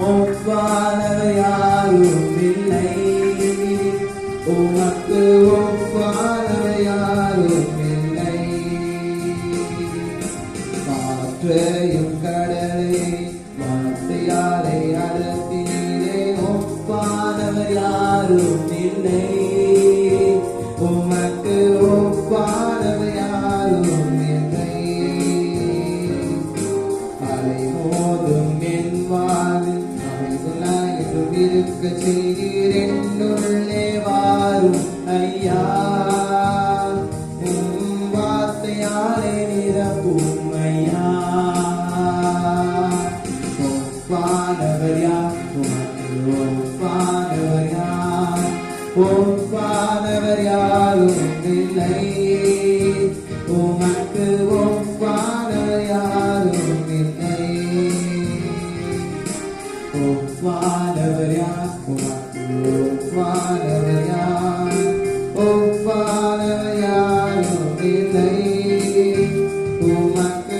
ஒப்பானவர் யாரும் இல்லை. உமக்கு ஒப்பானவர் யாரும் இல்லை. காற்றையும் கடலை வார்த்தையாலே அடர்த்தீரே ஒப்பானவர் யாரும் இல்லை. உமக்கு போதும் என் வாழ்வில் அமைதலாய் என்றும் இருக்க செய்கிறேன். என்னுள்ளே வாரும் ஐயா. உம் வார்த்தையாலே நிரப்பும் ஐயா. ஒப்பானவர் யார்? உமக்கு ஒப்பானவர் யார்? ஒப்பானவர் யாரும் இல்லை. உமக்கு Oh, Father, I am in thee. Oh, my